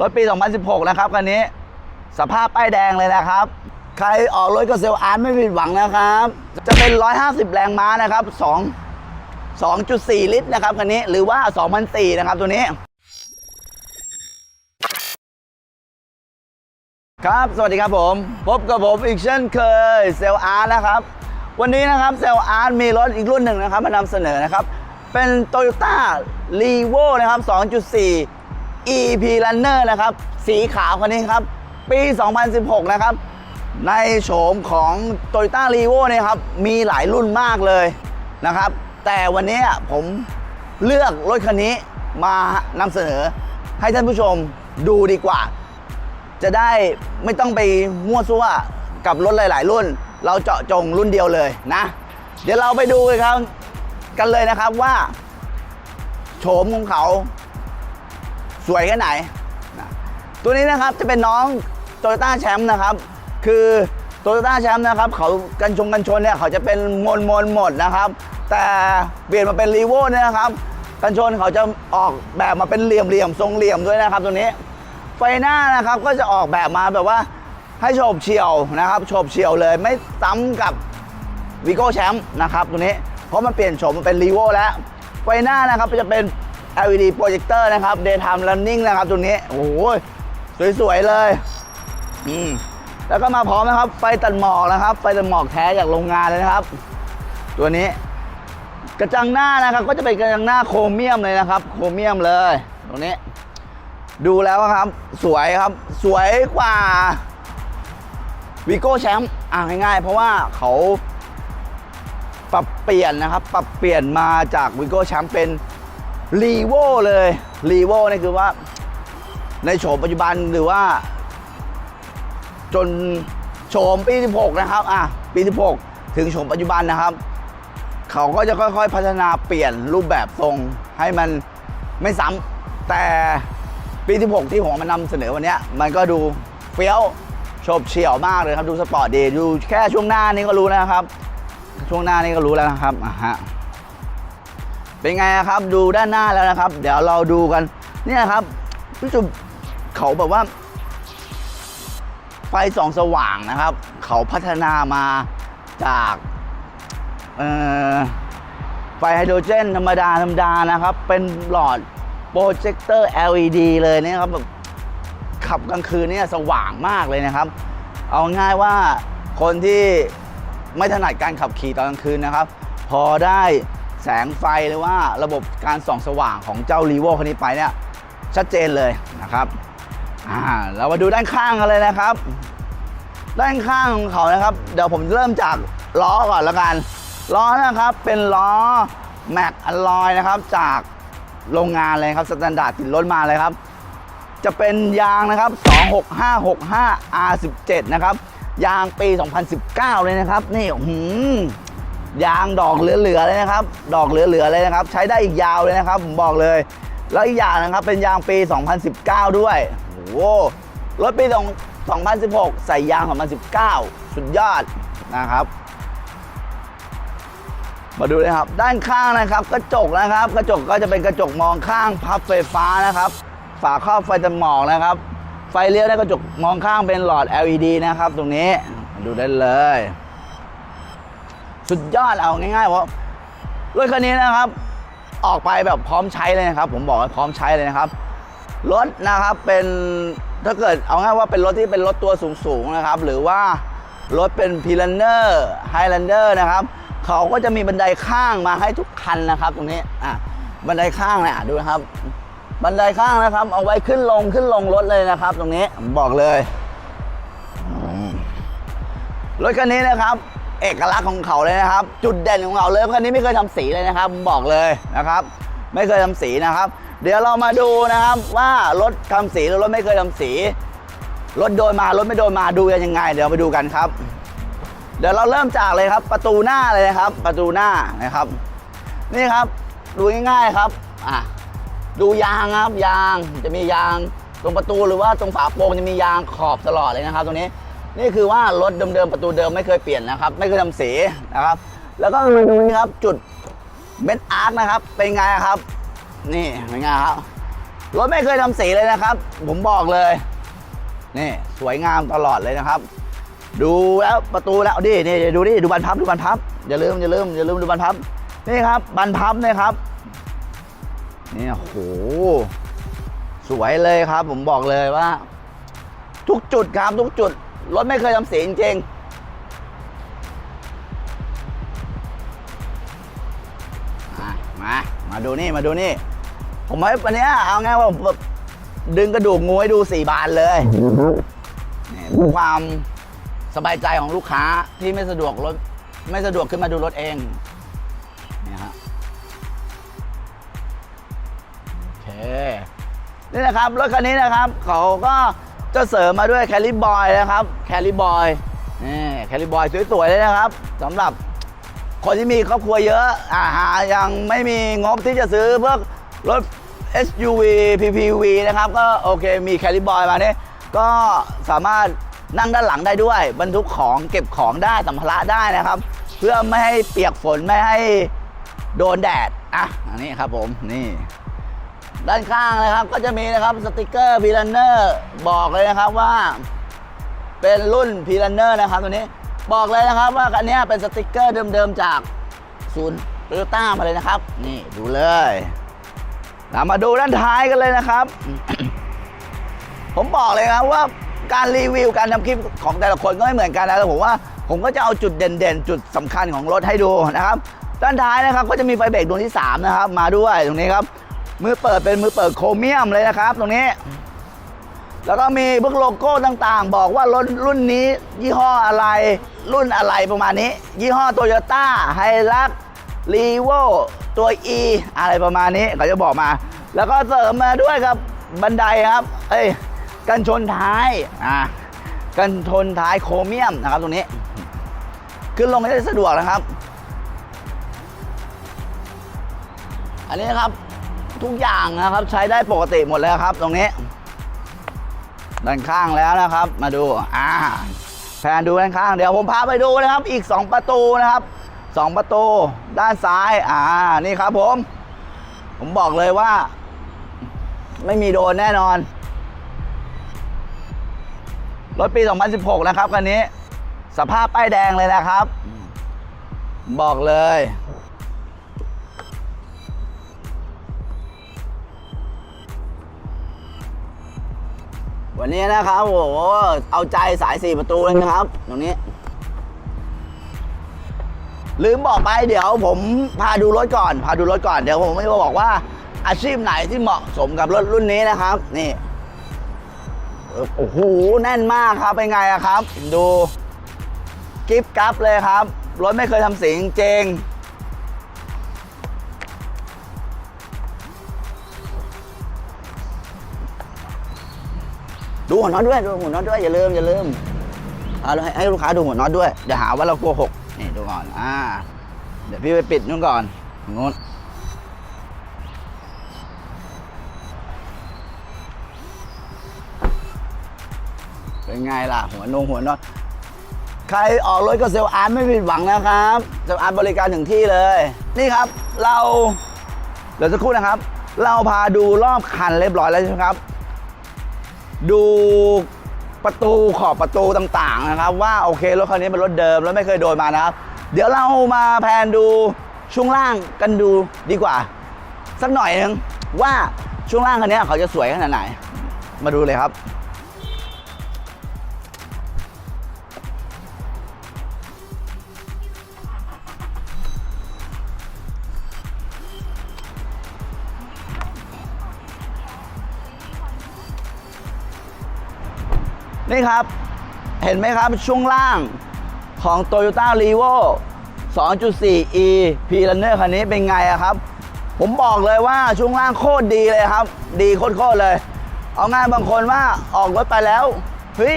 รถปี 2016 นะครับคันนี้ สภาพป้ายแดงเลยนะครับ ใครออกรถกับเซลอาร์ตไม่ผิดหวังนะครับ จะเป็น 150 แรงม้านะครับ 2 2.4 ลิตรนะครับคันนี้หรือว่า 2,004นะครับตัวนี้ครับ สวัสดีครับผม พบกับผมอีกเช่นเคยเซลอาร์ตนะครับ วันนี้นะครับเซลอาร์ตมีรถอีกรุ่นหนึ่งนะครับ มานำเสนอนะครับ เป็น Toyota r e v o นะครับ 2.4 EP Runner นะครับ สีขาวคันนี้ครับ ปี 2016 นะครับ ในโฉมของ Toyota r e v o เนี่ยครับ มีหลายรุ่นมากเลยนะครับ แต่วันนี้ผมเลือกรถคันนี้มานำเสนอให้ท่านผู้ชมดูดีกว่า จะได้ไม่ต้องไปมั่วซั่วกับรถหลาย ๆ รุ่น เราเจาะจงรุ่นเดียวเลยนะ เดี๋ยวเราไปดูกันครับ กันเลยนะครับว่าโฉมของเขา สวยแค่ไหนนะตัวนี้นะครับจะเป็นน้องโตโยต้าแชมป์นะครับคือโตโยต้าแชมป์นะครับเขากันชงกันชนเนี่ยเขาจะเป็นมนมนหมดนะครับ แต่เปลี่ยนมาเป็นรีโวเนี่ยนะครับ กันชนเขาจะออกแบบมาเป็นเหลี่ยมเหลี่ยมๆทรงเหลี่ยมด้วยนะครับตัวนี้ ไฟหน้านะครับก็จะออกแบบมาแบบว่าให้โฉบเฉี่ยวนะครับโฉบเฉี่ยวเลยไม่ซ้ำกับวีโก้แชมป์นะครับตัวนี้เพราะมันเปลี่ยนโฉมมันเป็นรีโวแล้วไฟหน้านะครับจะเป็น LED โปรเจคเตอร์นะครับ Daytime Running นะครับตัวนี้ โอ้โห สวย ๆ เลย อืมแล้วก็มาพร้อมนะครับ ไฟตัดหมอกนะครับ ไฟตัดหมอกแท้จากโรงงานเลยนะครับ ตัวนี้ กระจังหน้านะครับ ก็จะเป็นกระจังหน้าโครเมียมเลยนะครับ โครเมียมเลย ตรงนี้ ดูแล้วครับ สวยครับ สวยกว่าวีโก้แชมป์อ่าง่ายๆ เพราะว่าเขาปรับเปลี่ยนนะครับ ปรับเปลี่ยนมาจากวีโก้แชมป์เป็น รีโวเลยรีโวนี่คือว่า ในโฉมปัจจุบันหรือว่า จนโฉมปี 16 นะครับอะปี 16 ถึงโฉมปัจจุบันนะครับ เขาก็จะค่อยๆ พัฒนาเปลี่ยนรูปแบบทรงให้มันไม่ซ้ำแต่ปีที่6ที่ผมมานำเสนอวันนี้มันก็ดูเฟี้ยวโฉบเฉี่ยวมากเลยครับ ดูสปอร์ตดีดูแค่ช่วงหน้านี้ก็รู้แล้วนะครับ ช่วงหน้านี้ก็รู้แล้วนะครับอะฮะ เป็นไงครับดูด้านหน้าแล้วนะครับ เดี๋ยวเราดูกันเนี่ยครับพี่จุบเขาแบบว่า ไฟส่องสว่างนะครับ เขาพัฒนามาจากไฟไฮโดรเจนธรรมดาธรรมดานะครับ เป็นหลอดโปรเจคเตอร์ LED เลยนะครับแบบขับกลางคืนเนี่ยสว่างมากเลยนะครับ เอาง่ายว่าคนที่ไม่ถนัดการขับขี่ตอนกลางคืนนะครับ พอได้ แสงไฟหรือว่าระบบการส่องสว่างของเจ้ารีโวคันนี้ไปเนี่ยชัดเจนเลยนะครับอ่าเรามาดูด้านข้างกันเลยนะครับ ด้านข้างของเขานะครับ เดี๋ยวผมเริ่มจากล้อก่อนแล้วกันล้อนะครับเป็นล้อแม็กอลลอยนะครับจากโรงงานเลยครับสแตนดาร์ดติดรถมาเลยครับ จะเป็นยางนะครับ 26565 R17 นะครับ ยางปี 2019 เลยนะครับ นี่หืม ยางดอกเหลือๆเลยนะครับ ดอกเหลือๆเลยนะครับ ใช้ได้อีกยาวเลยนะครับผมบอกเลย แล้วอีกอย่างนะครับเป็นยางปี 2019 ด้วยโอ้โหรถปี 2016 ใส่ยาง 2019 สุดยอดนะครับ มาดูเลยครับ ด้านข้างนะครับ กระจกนะครับ กระจกก็จะเป็นกระจกมองข้างพับไฟฟ้านะครับ ฝาครอบไฟตัดหมอกนะครับ ไฟเลี้ยวในกระจกมองข้างเป็นหลอด LED นะครับ ตรงนี้มาดูได้เลย สุดยอดเอาง่ายๆว่าะรถคันนี้นะครับ ออกไปแบบพร้อมใช้เลยนะครับ ผมบอกว่าพร้อมใช้เลยนะครับรถนะครับเป็นถ้าเกิดเอาง่ายว่าเป็นรถที่เป็นรถตัวสูงๆนะครับ หรือว่ารถเป็นพีลันเนอร์ไฮแลนเดอร์นะครับเขาก็จะมีบันไดข้างมาให้ทุกคันนะครับ ตรงนี้อะบันไดข้างเนี่ยอะดูนะครับ บันไดข้างนะครับ เอาไว้ขึ้นลงขึ้นลงรถเลยนะครับ ตรงนี้บอกเลยรถคันนี้นะครับ เอกลักษณ์ของเขาเลยนะครับ จุดเด่นของเขาเลยคันนี้ไม่เคยทำสีเลยนะครับบอกเลยนะครับ ไม่เคยทำสีนะครับ เดี๋ยวเรามาดูนะครับว่ารถทำสีหรือรถไม่เคยทำสีรถโดนมารถไม่โดนมาดูกันยังไง เดี๋ยวไปดูกันครับ เดี๋ยวเราเริ่มจากเลยครับประตูหน้าเลยนะครับ ประตูหน้านะครับ นี่ครับดูง่ายๆครับอะดูยางครับยางจะมียางตรงประตูหรือว่าตรงฝาโปรงจะมียางขอบตลอดเลยนะครับ ตรงนี้ นี่คือว่ารถเดิมๆประตูเดิมไม่เคยเปลี่ยนนะครับ ไม่เคยทำสีนะครับ แล้วก็มาดูนี่ครับจุดเม็ดอาร์คนะครับ เป็นไงครับ นี่เป็นไงครับรถไม่เคยทำสีเลยนะครับ ผมบอกเลย นี่สวยงามตลอดเลยนะครับ ดูแล้วประตูแล้วดินี่ดูดิดูบันพับดูบันพับอย่าลืมอย่าลืมอย่าลืมดูบันพับนี่ครับบันพับเนี่ยครับ นี่โอ้โหสวยเลยครับ ผมบอกเลยว่า ทุกจุดครับทุกจุด รถไม่เคยทำสีจริงๆมามา มาดูนี่ มาดูนี่ ผมให้วันเนี้ยเอาไงว่าแบบดึงกระดูกงูให้ดูสี่บานเลยนี่เพื่อความสบายใจของลูกค้าที่ไม่สะดวกรถไม่สะดวกขึ้นมาดูรถเองนี่ฮะโอเคนี่นะครับรถคันนี้นะครับ เขาก็ จะเสริมมาด้วยแคลิบอยนะครับแคลิบอยนี่แคลิบอยสวยๆเลยนะครับสำหรับคนที่มีครอบครัวเยอะอาหายังไม่มีงบที่จะซื้อพวกรถ SUV PPV นะครับ ก็โอเคมีแคลิบอยมาเนี่ยก็สามารถนั่งด้านหลังได้ด้วย บรรทุกของเก็บของได้สัมภาระได้นะครับ เพื่อไม่ให้เปียกฝนไม่ให้โดนแดดอะอันนี้ครับผมนี่ ด้านข้างนะครับก็จะมีนะครับสติกเกอร์พีลันเนอร์บอกเลยนะครับว่า เป็นรุ่นพีลันเนอร์นะครับตัวนี้บอกเลยนะครับว่าคันนี้เป็นสติกเกอร์เดิมๆจากศูนย์โตโยต้ามาเลยนะครับ นี่ดูเลยเรามาดูด้านท้ายกันเลยนะครับ ผมบอกเลยครับว่าการรีวิวการทำคลิปของแต่ละคนก็ไม่เหมือนกันนะแต่ผมว่าผมก็จะเอาจุดเด่นๆ จุดสำคัญของรถให้ดูนะครับ ด้านท้ายนะครับก็จะมีไฟเบรกดวงที่ 3 นะครับ มาด้วยตรงนี้ครับ มือเปิดเป็นมือเปิดโครเมียมเลยนะครับ ตรงนี้ แล้วก็มีพวกโลโก้ต่างๆ บอกว่ารถรุ่นนี้ ยี่ห้ออะไรรุ่นอะไรประมาณนี้ ยี่ห้อโตโยต้าไฮรักรีโวตัว E อะไรประมาณนี้เขาจะบอกมา แล้วก็เสริมมาด้วยครับบันไดครับเอ้ยกันชนท้ายอ่ากันชนท้ายโครเมียมนะครับตรงนี้ขึ้นลงได้สะดวกนะครับ อันนี้นะครับ ทุกอย่างนะครับใช้ได้ปกติหมดแล้วครับ ตรงนี้ ด้านข้างแล้วนะครับ มาดูอ่าแพนดูด้านข้าง เดี๋ยวผมพาไปดูนะครับ อีก 2 ประตูนะครับ 2 ประตู ด้านซ้าย อ่านี่ครับผม ผมบอกเลยว่า ไม่มีโดนแน่นอน รถปี 2016 นะครับคันนี้ สภาพป้ายแดงเลยนะครับ บอกเลย วันนี้นะครับโอ้โหเอาใจสายสี่ประตูเลยนะครับ ตรงนี้ ลืมบอกไปเดี๋ยวผมพาดูรถก่อน พาดูรถก่อนเดี๋ยวผมไม่มาบอกว่า อาชีพไหนที่เหมาะสมกับรถรุ่นนี้นะครับ นี่โอ้โหแน่นมากครับเป็นไงอะครับ ดูกิฟต์กัฟเลยครับรถไม่เคยทำสีจริง ดูหัวน็อตด้วยดูหัวน็อตด้วยอย่าลืมอย่าลืมเอาให้ให้ลูกค้าดูหัวน็อตด้วยอย่าหาว่าเราโกหกนี่ดูก่อนอ่าเดี๋ยวพี่ไปปิดนู่นก่อนนู้นเป็นไงล่ะหัวนงหัวน็อตใครออกรถก็เซลล์อาร์ตไม่ผิดหวังนะครับเซลล์อาร์ตบริการถึงที่เลย นี่ครับเราเดี๋ยวสักครู่นะครับ เราพาดูรอบคันเรียบร้อยแล้วใช่ไหมครับ ดูประตูขอบประตูต่างๆนะครับว่าโอเครถคันนี้เป็นรถเดิมแล้วไม่เคยโดนมานะครับ เดี๋ยวเรามาแพนดูช่วงล่างกันดูดีกว่า สักหน่อยหนึงว่าช่วงล่างคันนี้เขาจะสวยขนาดไหน มาดูเลยครับ นี่ครับ เห็นไหมครับช่วงล่างของ Toyota r e v o 2.4e P Runner คันนี้เป็นไงอะครับ ผมบอกเลยว่าช่วงล่างโคตรดีเลยครับ ดีโคตรๆเลย เอาง่ายบางคนว่าออกรถไปแล้วเฮ้ย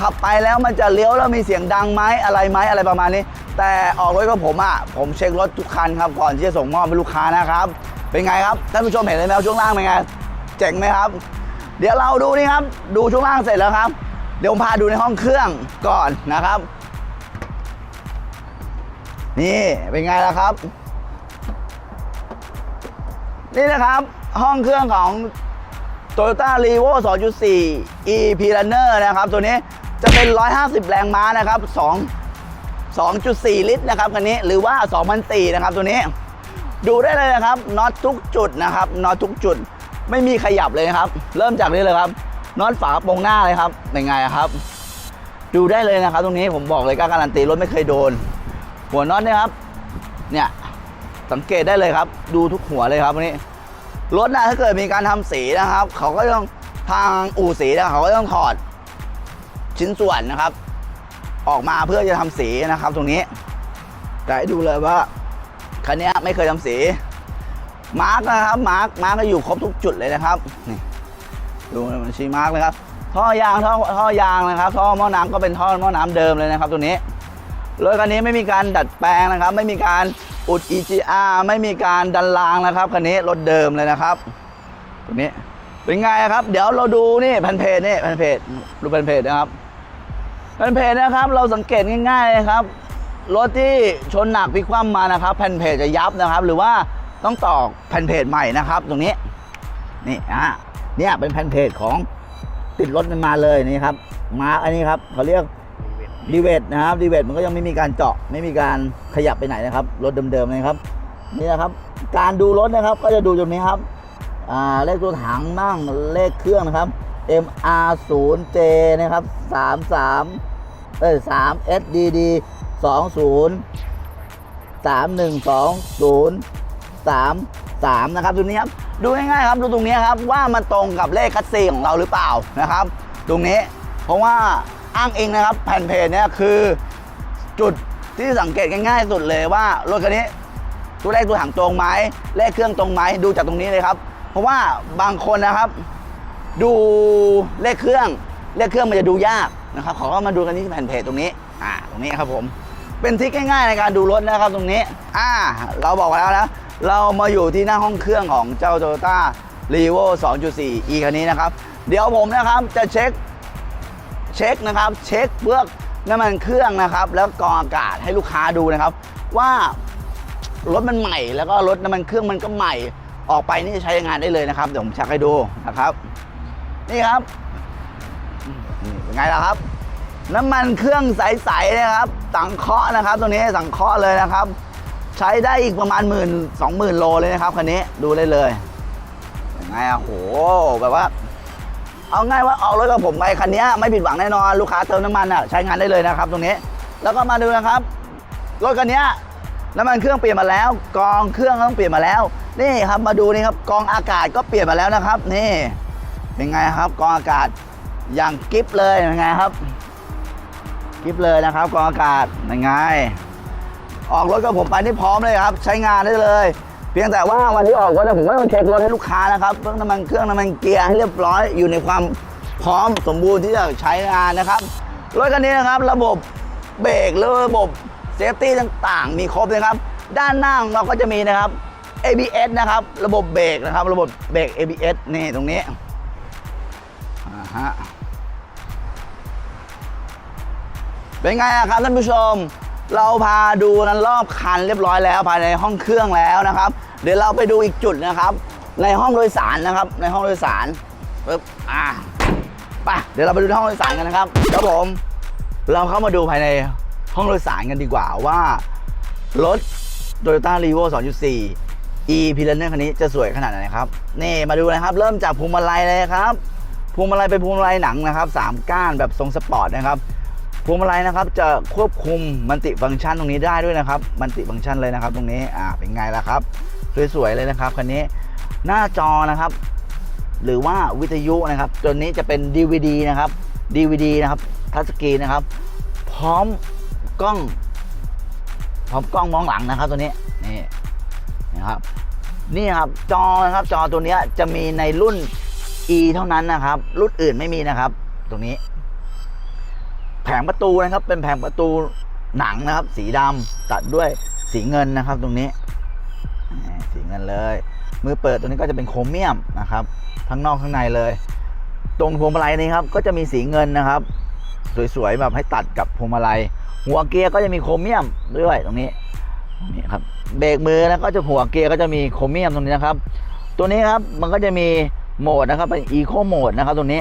ขับไปแล้วมันจะเลี้ยวแล้วมีเสียงดังไหมอะไรไหมอะไรประมาณนี้ แต่ออกรถกับผมอะผมเช็ครถทุกคันครับก่อนที่จะส่งมอบให้ลูกค้านะครับ เป็นไงครับท่านผู้ชมเห็นเลยไหมว่าช่วงล่างเป็นไงเจ๋งไหมครับ เดี๋ยวเราดูนี่ครับ ดูช่วงล่างเสร็จแล้วครับ เดี๋ยวผมพาดูในห้องเครื่องก่อนนะครับ นี่เป็นไงล่ะครับ นี่นะครับห้องเครื่องของ Toyota r e v o 2.4 e p l a n n e r นะครับ ตัวนี้จะเป็น 150 แรงม้านะครับ 2 2.4 ลิตรนะครับคันนี้หรือว่า 2,004นะครับตัวนี้ ดูได้เลยนะครับน็อตทุกจุดนะครับน็อตทุกจุด ไม่มีขยับเลยนะครับ เริ่มจากนี้เลยครับน็อตฝากระโปรงหน้าเลยครับเป็นไงครับ ดูได้เลยนะครับ ตรงนี้ผมบอกเลยกาการันตีรถไม่เคยโดน หัวน็อตเนี่ยครับ เนี่ยสังเกตได้เลยครับ ดูทุกหัวเลยครับวันนี้รถนะถ้าเกิดมีการทำสีนะครับ เขาก็ต้องทางอู่สีนะเขาก็ต้องถอดชิ้นส่วนนะครับ ออกมาเพื่อจะทำสีนะครับ ตรงนี้แต่ให้ดูเลยว่าคันนี้ไม่เคยทำสี มาร์กนะครับมาร์กมาร์กก็อยู่ครบทุกจุดเลยนะครับนี่ดูมันชี้มาร์กเลยครับท่อยางท่อท่อยางนะครับ ท่อหม้อน้ำก็เป็นท่อหม้อน้ำเดิมเลยนะครับ ตัวนี้รถคันนี้ไม่มีการดัดแปลงนะครับ ไม่มีการอุด EGR ไม่มีการดันรางนะครับคันนี้รถเดิมเลยนะครับตัวนี้เป็นไงครับ เดี๋ยวเราดูนี่แผ่นเพจนี่แผ่นเพจดูแผ่นเพจนะครับแผ่นเพจนะครับ เราสังเกตง่ายๆเลยครับรถที่ชนหนักพลิกคว่ำมานะครับ แผ่นเพจจะยับนะครับ หรือว่า ต้องต่อแผ่นเพจใหม่นะครับ ตรงนี้นี่อะเนี่ยเป็นแผ่นเพจของติดรถมันมาเลยนี่ครับมาอันนี้ครับเขาเรียกดีเวทนะครับดีเวทมันก็ยังไม่มีการเจาะไม่มีการขยับไปไหนนะครับรถเดิมๆเลยครับนี่นะครับ การดูรถนะครับก็จะดูตรงนี้ครับอ่าเลขตัวถังนั่งเลขเครื่องนะครับ MR 0 J นะครับ33เอ้ย3 SDD 20 3120 33นะครับตรงนี้ครับดูง่ายๆครับดูตรงนี้ครับว่ามันตรงกับเลขคัสซีของเราหรือเปล่านะครับ ตรงนี้เพราะว่าอ้างอิงนะครับแผ่นเพจเนี่ยคือจุดที่สังเกตง่ายๆสุดเลยว่ารถคันนี้ตัวเลขตัวถังตรงไหมเลขเครื่องตรงไหมดูจากตรงนี้เลยครับ เพราะว่าบางคนนะครับ ดูเลขเครื่องเลขเครื่องมันจะดูยากนะครับเขาก็มาดูกันที่แผ่นเพจตรงนี้อ่าตรงนี้ครับผมเป็นทริคง่ายๆในการดูรถนะครับตรงนี้อ่าเราบอกแล้วนะ เรามาอยู่ที่หน้าห้องเครื่องของเจ้า Toyota r e v o 2.4 e คันนี้นะครับ เดี๋ยวผมนะครับจะเช็คเช็คนะครับ เช็คเบื้องน้ำมันเครื่องนะครับ แล้วกรองอากาศให้ลูกค้าดูนะครับ ว่ารถมันใหม่ แล้วก็รถน้ำมันเครื่องมันก็ใหม่ ออกไปนี่ใช้งานได้เลยนะครับ เดี๋ยวผมชักให้ดูนะครับ นี่ครับเป็นไงล่ะครับ น้ำมันเครื่องใสๆนะครับ สังเคราะห์นะครับตัวนี้สังเคราะห์เลยนะครับ ใช้ได้อีกประมาณหมื่นสองหมื่นโลเลยนะครับคันนี้ดูได้เลยยังไงอะโหแบบว่า เอาง่ายว่าออกรถกับผมไปคันนี้ไม่ผิดหวังแน่นอนลูกค้าเติมน้ำมันอะใช้งานได้เลยนะครับ ตรงนี้ แล้วก็มาดูนะครับรถคันนี้น้ำมันเครื่องเปลี่ยนมาแล้วกรองเครื่องต้องเปลี่ยนมาแล้ว นี่ครับมาดูนี่ครับกรองอากาศก็เปลี่ยนมาแล้วนะครับ นี่ เป็นไงครับกรองอากาศอย่างกิฟเลยเป็นไงครับ กิฟเลยนะครับกรองอากาศเป็นไง ออกรถกับผมไปนี่พร้อมเลยครับ ใช้งานได้เลย เพียงแต่ว่าวันที่ออกรถเนี่ยผมก็ต้องเช็ครถให้ลูกค้านะครับเรื่องน้ำมันเครื่องน้ำมันเกียร์ให้เรียบร้อยอยู่ในความพร้อมสมบูรณ์ที่จะใช้งานนะครับรถคันนี้นะครับ ระบบเบรกหรือระบบเซฟตี้ต่างๆ มีครบเลยครับ ด้านหน้าของเราก็จะมีนะครับ ABS นะครับ ระบบเบรกนะครับ ระบบเบรก ABS นี่ตรงนี้อ่าฮะเป็นไงครับท่านผู้ชม เราพาดูนั้นรอบคันเรียบร้อยแล้วภายในห้องเครื่องแล้วนะครับ เดี๋ยวเราไปดูอีกจุดนะครับ ในห้องโดยสารนะครับ ในห้องโดยสารปึ๊บอะไปเดี๋ยวเราไปดูห้องโดยสารกันนะครับครับผมเราเข้ามาดูภายในห้องโดยสารกันดีกว่าว่ารถ Toyota r e v o 2.4 e p i l a n e r คันนี้จะสวยขนาดไหนครับนี่มาดูนะครับ เริ่มจากพวงมาลัยเลยครับพวงมาลัยเป็นพวงมาลัยหนังนะครับสามก้านแบบทรงสปอร์ตนะครับ พวงมาลัยนะครับจะควบคุมมันติฟังก์ชันตรงนี้ได้ด้วยนะครับ มันติฟังก์ชันเลยนะครับ ตรงนี้อ่าเป็นไงล่ะครับสวยๆเลยนะครับคันนี้หน้าจอนะครับ หรือว่าวิทยุนะครับตัวนี้จะเป็น DVD นะครับ DVD นะครับทัชสกรีนนะครับ พร้อมกล้อง พร้อมกล้องมองหลังนะครับ ตัวนี้นี่นะครับนี่ครับจอนะครับจอตัวนี้จะมีในรุ่น E เท่านั้นนะครับ รุ่นอื่นไม่มีนะครับ ตรงนี้ แผงประตูนะครับ เป็นแผงประตูหนังนะครับ สีดำตัดด้วยสีเงินนะครับ ตรงนี้ สีเงินเลย มือเปิดตัวนี้ก็จะเป็นโครเมียมนะครับ ทั้งนอกข้างในเลย ตรงพวงมาลัยนี้ครับก็จะมีสีเงินนะครับ สวยๆแบบให้ตัดกับพวงมาลัย หัวเกียร์ก็จะมีโครเมียมด้วยตรงนี้นี่ครับเบรกมือแล้วก็จะหัวเกียร์ก็จะมีโครเมียมตรงนี้นะครับ ตัวนี้ครับมันก็จะมีโหมดนะครับเป็น Eco Mode นะครับตรงนี้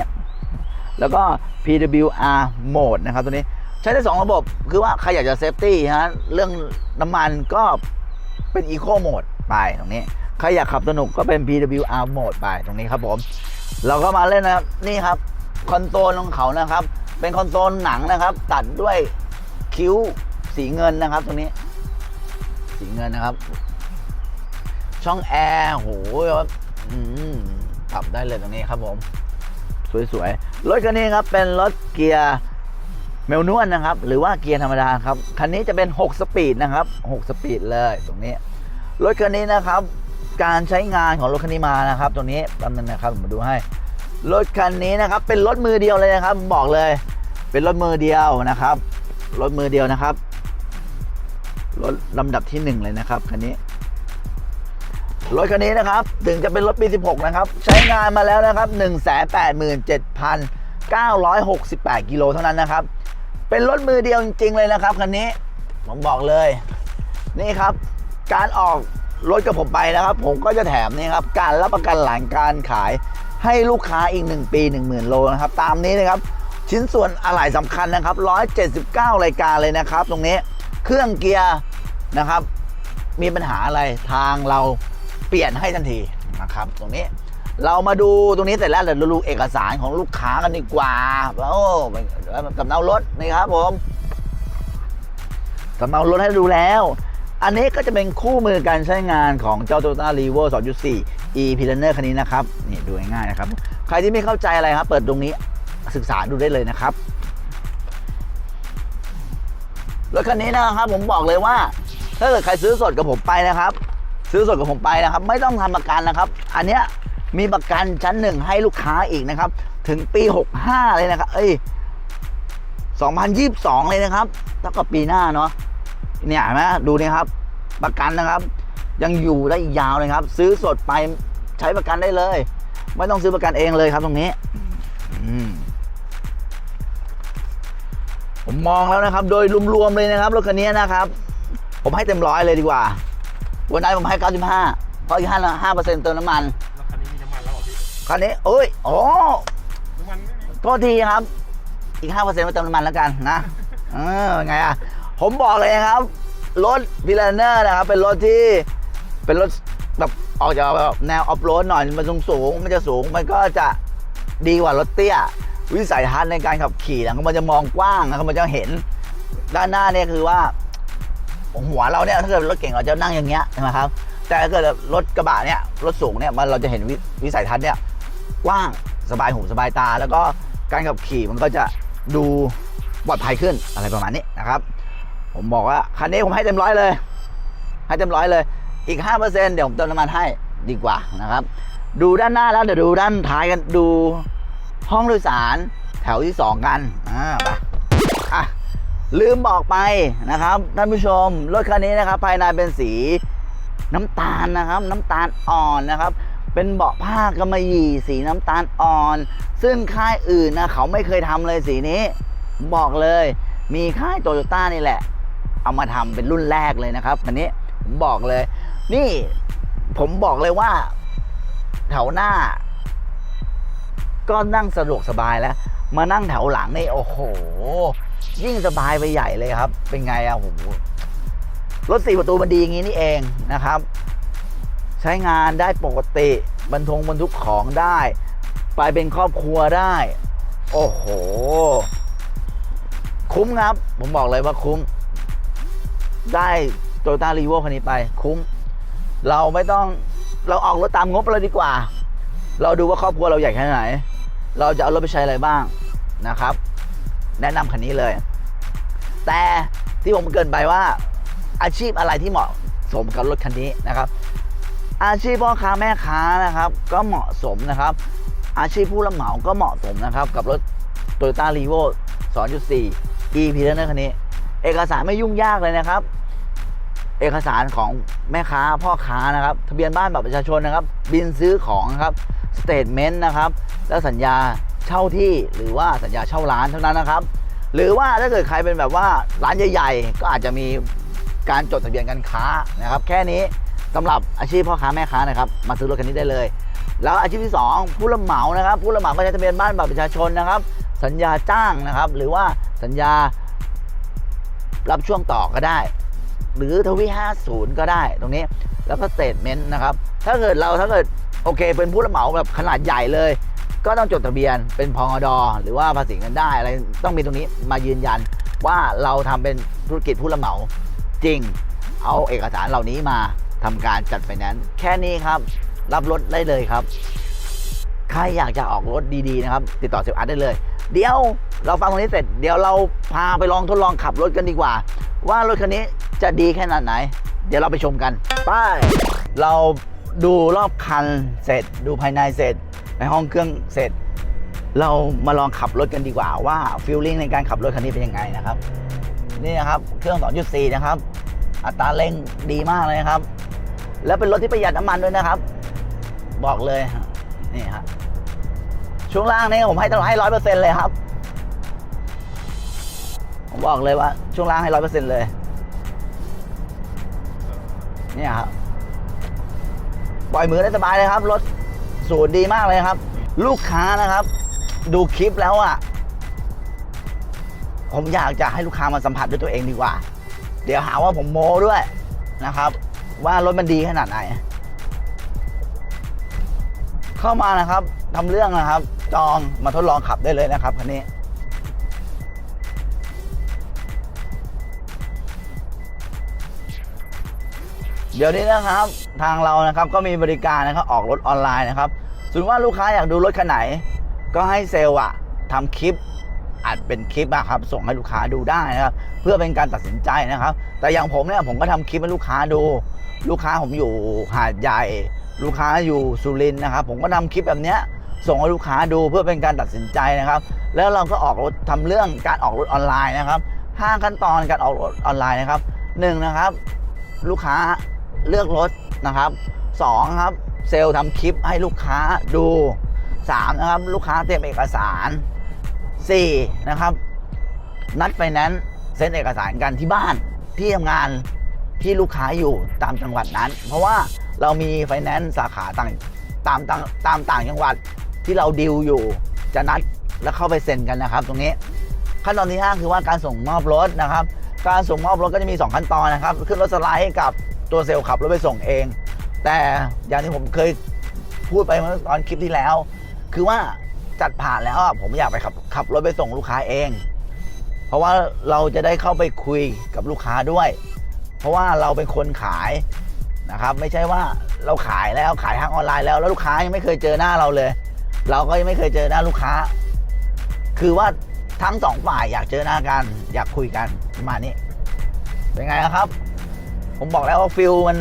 แล้วก็ PWR Mode นะครับตัวนี้ใช้ได้ 2 ระบบคือว่าใครอยากจะเซฟตี้ฮะเรื่องน้ำมันก็เป็น Eco Mode ไปตรงนี้ ใครอยากขับสนุกก็เป็น PWR Mode ไปตรงนี้ครับผม เราก็มาเล่นนะครับนี่ครับคอนโซลของเขานะครับ เป็นคอนโซลหนังนะครับ ตัดด้วยคิ้วสีเงินนะครับตรงนี้ สีเงินนะครับ ช่องแอร์โหปรับได้เลยตรงนี้ครับผม สวยๆ รถคันนี้ครับเป็นรถเกียร์เมลนวลนะครับ หรือว่าเกียร์ธรรมดาครับ คันนี้จะเป็น 6 สปีดนะครับ 6 สปีดเลยตรงนี้ รถคันนี้นะครับ การใช้งานของรถคันนี้มานะครับ ตรงนี้แป๊บนึงนะครับผมมาดูให้ รถคันนี้นะครับ เป็นรถมือเดียวเลยนะครับ บอกเลย เป็นรถมือเดียวนะครับ รถมือเดียวนะครับ รถลำดับที่หนึ่งเลยนะครับคันนี้ รถคันนี้นะครับ ถึงจะเป็นรถปี 16 นะครับ ใช้งานมาแล้วนะครับ 187,968 กิโลเท่านั้นนะครับ เป็นรถมือเดียวจริง ๆ เลยนะครับคันนี้ผมบอกเลย นี่ครับ การออกรถกับผมไปนะครับ ผมก็จะแถมนี่ครับ การรับประกันหลังการขายให้ลูกค้าอีก 1 ปี 10,000 โลนะครับ ตามนี้นะครับ ชิ้นส่วนอะไหล่สำคัญนะครับ 179 รายการเลยนะครับ ตรงนี้เครื่องเกียร์นะครับ มีปัญหาอะไรทางเรา ปลี่ยนให้ทันทีนะครับ ตรงนี้เรามาดูตรงนี้เสร็จแล้วเดี๋ยวเราดูเอกสารของลูกค้ากันดีกว่าโอ้สำเนารถนี่ครับผมสำเนารถให้ดูแล้ว อันนี้ก็จะเป็นคู่มือการใช้งานของเจ้า Toyota r e v o 2.4 e p i l a n e r คันนี้นะครับนี่ดูง่ายๆนะครับ ใครที่ไม่เข้าใจอะไรครับ เปิดตรงนี้ศึกษาดูได้เลยนะครับรถคันนี้นะครับผมบอกเลยว่า ถ้าเกิดใครซื้อสดกับผมไปนะครับ ซื้อสดกับผมไปนะครับ ไม่ต้องทำประกันนะครับ อันเนี้ยมีประกันชั้นหนึ่งให้ลูกค้าอีกนะครับ ถึงปี 65 เลยนะครับ เอ้ย 2022 เลยนะครับเท่ากับปีหน้าเนาะเนี่ยเห็นไหมดูนี่ครับ ประกันนะครับ ยังอยู่ได้ยาวเลยครับ ซื้อสดไปใช้ประกันได้เลย ไม่ต้องซื้อประกันเองเลยครับตรงนี้ผมมองแล้วนะครับ โดยรวมๆเลยนะครับรถคันนี้นะครับ ผมให้เต็มร้อยเลยดีกว่า วันนั้นผมให้ 95 เพราะอีกห้าห้าเปอร์เซ็นต์เติมน้ำมัน แล้วคันนี้มีน้ำมันแล้วเหรอพี่คันนี้เอ้ยโอ้น้ำมันไม่มีโทษทีครับ อีกห้าเปอร์เซ็นต์มาเติมน้ำมันแล้วกันนะเออไงอะ ผมบอกเลยนะครับ รถพิลเนอร์นะครับ เป็นรถที่ เป็นรถแบบออกจากแบบแนวออฟโรดหน่อยมันสูงสูงๆมันจะสูงมันก็จะดีกว่ารถเตี้ย วิสัยทัศน์ในการขับขี่นะมันจะมองกว้างนะครับมันจะเห็นด้านหน้าเนี่ยคือว่า หัวเราเนี่ยถ้าเกิดรถเก่งเราจะนั่งอย่างเงี้ยใช่ไหมครับ แต่ถ้าเกิดรถกระบะเนี่ยรถสูงเนี่ยมันเราจะเห็นวิวสัยทัศน์เนี่ยกว้างสบายหูสบายตา แล้วก็การขับขี่มันก็จะดูปลอดภัยขึ้นอะไรประมาณนี้นะครับ ผมบอกว่าคันนี้ผมให้เต็มร้อยเลย ให้เต็มร้อยเลย อีก 5%เดี๋ยวผมเติมน้ำมันให้ดีกว่านะครับ ดูด้านหน้าแล้วเดี๋ยวดูด้านท้ายกันดูห้องโดยสารแถวที่ 2 กันอ่าไป ลืมบอกไปนะครับท่านผู้ชมรถคันนี้นะครับ ภายในเป็นสีน้ำตาลนะครับ น้ำตาลอ่อนนะครับ เป็นเบาะผ้ากำมะหยี่สีน้ำตาลอ่อน ซึ่งค่ายอื่นนะเขาไม่เคยทำเลยสีนี้ บอกเลย มีค่ายโตโยต้านี่แหละ เอามาทำเป็นรุ่นแรกเลยนะครับคันนี้ผมบอกเลย นี่ผมบอกเลยว่าแถวหน้า ก็นั่งสะดวกสบายแล้ว มานั่งแถวหลังนี่โอ้โห ยิ่งสบายไปใหญ่เลยครับ เป็นไงอะโหรถสี่ประตูมันดีอย่างนี้นี่เองนะครับ ใช้งานได้ปกติบรรทงบรรทุกของได้ ไปเป็นครอบครัวได้ โอ้โห คุ้มครับ ผมบอกเลยว่าคุ้ม ได้โตต้ารีโวคันนี้ไป คุ้ม เราไม่ต้องเราออกรถตามงบเราดีกว่า เราดูว่าครอบครัวเราใหญ่แค่ไหน เราจะเอารถไปใช้อะไรบ้าง นะครับ แนะนำคันนี้เลย แต่ที่ผมเกรินไปว่า อาชีพอะไรที่เหมาะสมกับรถคันนี้นะครับ อาชีพพ่อค้าแม่ค้านะครับ ก็เหมาะสมนะครับ อาชีพผู้รับเหมาก็เหมาะสมนะครับ กับรถ Toyota r e v o 2.4 e p l a n e r คันนี้ เอกสารไม่ยุ่งยากเลยนะครับ เอกสารของแม่ค้าพ่อค้านะครับ ทะเบียนบ้านบัตรประชาชนนะครับ บินซื้อของนะครับสเตทเมนต์นะครับ แล้วสัญญา เช่าที่หรือว่าสัญญาเช่าร้านเท่านั้นนะครับ หรือว่าถ้าเกิดใครเป็นแบบว่าร้านใหญ่ ๆ ก็อาจจะมีการจดทะเบียนการค้านะครับ แค่นี้สำหรับอาชีพพ่อค้าแม่ค้านะครับ มาซื้อรถคันนี้ได้เลย แล้วอาชีพที่ 2 ผู้รับเหมานะครับ ผู้รับเหมาก็ใช้ทะเบียนบ้านบัตรประชาชนนะครับ สัญญาจ้างนะครับ หรือว่าสัญญารับช่วงต่อก็ได้ หรือทวี50 ก็ได้ตรงนี้แล้วก็สเตทเมนต์นะครับ ถ้าเกิดเราถ้าเกิดโอเค เป็นผู้รับเหมาแบบขนาดใหญ่เลย ก็ต้องจดทะเบียนเป็นพองอดหรือว่าภาษีเงินได้อะไรต้องมีตรงนี้มายืนยันว่าเราทำเป็นธุรกิจผู้รับเหมาจริง เอาเอกสารเหล่านี้มาทำการจัดไฟแนนซ์แค่นี้ครับ รับรถได้เลยครับ ใครอยากจะออกรถดีๆนะครับ ติดต่อเซลล์อาร์ตได้เลย เดี๋ยวเราฟังตรงนี้เสร็จ เดี๋ยวเราพาไปลองทดลองขับรถกันดีกว่า ว่ารถคันนี้จะดีแค่ไหน เดี๋ยวเราไปชมกันไปเรา ดูรอบคันเสร็จ ดูภายในเสร็จ ในห้องเครื่องเสร็จ เรามาลองขับรถกันดีกว่าว่าฟีลลิ่งในการขับรถคันนี้เป็นยังไงนะครับ นี่นะครับเครื่อง 2.4 นะครับ อัตราเร่งดีมากเลยครับ แล้วเป็นรถที่ประหยัดน้ำมันด้วยนะครับ บอกเลยนี่ครับช่วงล่างนี่ผมให้ตั้งให้ร้อยเปอร์เซ็นต์เลยครับผมบอกเลยว่าช่วงล่างให้ร้อยเปอร์เซ็นต์เลย เนี่ยครับ ปล่อยมือได้สบายเลยครับรถสูตรดีมากเลยครับ ลูกค้านะครับ ดูคลิปแล้วอะ ผมอยากจะให้ลูกค้ามาสัมผัสด้วยตัวเองดีกว่า เดี๋ยวหาว่าผมโม้ด้วยนะครับ ว่ารถมันดีขนาดไหน เข้ามานะครับทำเรื่องนะครับ จองมาทดลองขับได้เลยนะครับคันนี้ เดี๋ยวนี้นะครับทางเรานะครับก็มีบริการนะครับออกรถออนไลน์นะครับส่วนว่าลูกค้าอยากดูรถคันไหน ก็ให้เซลล์อะทำคลิปอัดเป็นคลิปอะครับส่งให้ลูกค้าดูได้นะครับเพื่อเป็นการตัดสินใจนะครับ แต่อย่างผมเนี่ยผมก็ทำคลิปให้ลูกค้าดู ลูกค้าผมอยู่หาดใหญ่ ลูกค้าอยู่สุรินทร์นะครับ ผมก็นำคลิปแบบเนี้ยส่งให้ลูกค้าดูเพื่อเป็นการตัดสินใจนะครับ แล้วเราก็ออกรถทำเรื่องการออกรถออนไลน์นะครับห้าขั้นตอนการออกรถออนไลน์นะครับหนึ่งนะครับ ลูกค้า เลือกรถนะครับสองครับเซลล์ทำคลิปให้ลูกค้าดูสามนะครับลูกค้าเตรียมเอกสารสี่นะครับนัดไฟแนนซ์เซ็นเอกสารกันที่บ้านที่ทำงานที่ลูกค้าอยู่ตามจังหวัดนั้น เพราะว่าเรามีไฟแนนซ์สาขาต่างตามตามตามต่างจังหวัดที่เราดิวอยู่จะนัดแล้วเข้าไปเซ็นกันนะครับ ตรงนี้ขั้นตอนที่5คือว่าการส่งมอบรถนะครับ การส่งมอบรถก็จะมี 2 ขั้นตอนนะครับ ขึ้นรถสไลด์กับ ตัวเซลล์ขับรถไปส่งเอง แต่อย่างที่ผมเคยพูดไปเมื่อตอนคลิปที่แล้ว คือว่าจัดผ่านแล้วผมอยากไปขับขับรถไปส่งลูกค้าเอง เพราะว่าเราจะได้เข้าไปคุยกับลูกค้าด้วย เพราะว่าเราเป็นคนขายนะครับไม่ใช่ว่าเราขายแล้วขายทางออนไลน์แล้วแล้วลูกค้ายังไม่เคยเจอหน้าเราเลย เราก็ยังไม่เคยเจอหน้าลูกค้า คือว่าทั้งสองฝ่ายอยากเจอหน้ากัน อยากคุยกันประมาณนี้เป็นไงครับ ผมบอกแล้วว่าฟิลมัน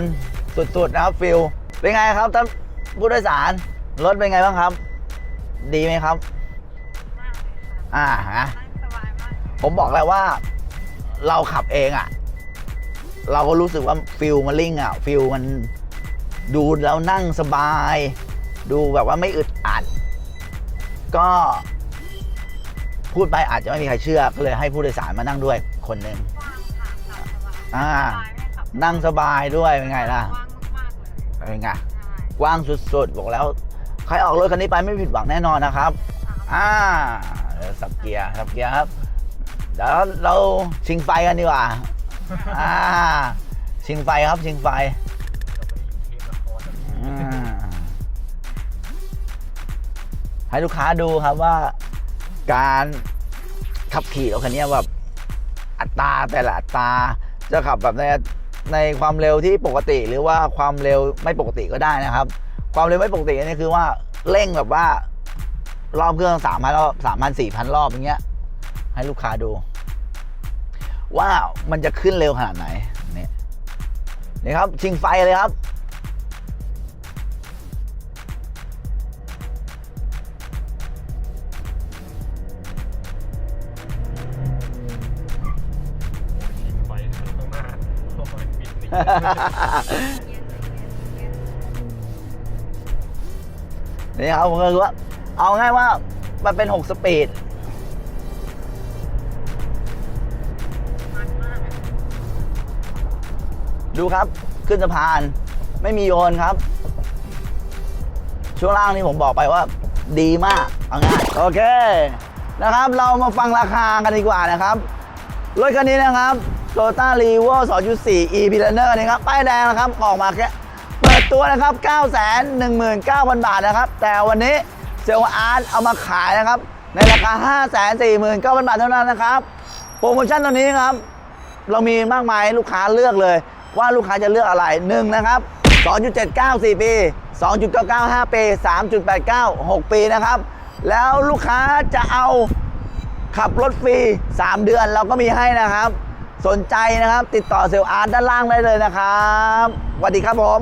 สุดๆนะครับฟิลเป็นไงครับท่านผู้โดยสารรถเป็นไงบ้างครับ ดีไหมครับ อ่าฮะนั่งสบายมากผมบอกแล้วว่าเราขับเองอะ่ะ เราก็รู้สึกว่าฟิลมันลิ่งอะ่ะฟิลมันดูแล้วนั่งสบาย ดูแบบว่าไม่อึดอัด ก็พูดไปอาจจะไม่มีใครเชื่อ ก็เลยให้ผู้โดยสารมานั่งด้วยคนหนึ่งกว้างค่ะขับสบายอ่าสบายไม่ขับ นั่งสบายด้วยเป็นไงล่ะกว้างมากๆเลยเป็นไงใช่กว้างสุดๆ บอกแล้ว ใครออกรถคันนี้ไปไม่ผิดหวังแน่นอนนะครับ อ่าเดี๋ยวสับเกียร์สับเกียร์ครับเดี๋ยวเราชิงไฟกันดีกว่าอ่าชิงไฟครับชิงไฟอืมให้ลูกค้าดูครับว่าการขับขี่รถคันนี้แบบอัตราแต่ละอัตราจะขับแบบใน ในความเร็วที่ปกติหรือว่าความเร็วไม่ปกติก็ได้นะครับ ความเร็วไม่ปกตินี่คือว่าเร่งแบบว่ารอบเครื่องสามพันรอบสามพันสี่พันรอบอย่างเงี้ย ให้ลูกค้าดู ว่ามันจะขึ้นเร็วขนาดไหนนี่นี่ครับชิงไฟเลยครับ นี่ครับผมก็คือว่า เอาง่ายว่ามันเป็น 6 สปีดดูครับขึ้นสะพาน ไม่มีโยนครับ ช่วงล่างนี่ผมบอกไปว่า ดีมาก เอาง่าย โอเคนะครับ เรามาฟังราคากันดีกว่านะครับ รถคันนี้นะครับ Toyota r e v o 2.4 e p l a n e r นี่ครับ ป้ายแดงนะครับ ออกมาแค่เปิดตัวนะครับ 919,000 บาทนะครับ แต่วันนี้เซลอาร์ตเอามาขายนะครับ ในราคา 549,000 บาทเท่านั้นนะครับ โปรโมชั่นตอนนี้ครับ เรามีมากมายลูกค้าเลือกเลย ว่าลูกค้าจะเลือกอะไรหนึ่งนะครับ 2.79 4 ปี 2.99 5 ปี 3.89 6 ปีนะครับ แล้วลูกค้าจะเอาขับรถฟรี 3 เดือนเราก็มีให้นะครับ สนใจนะครับ ติดต่อเซลล์อาร์ตด้านล่างได้เลยนะครับสวัสดีครับผม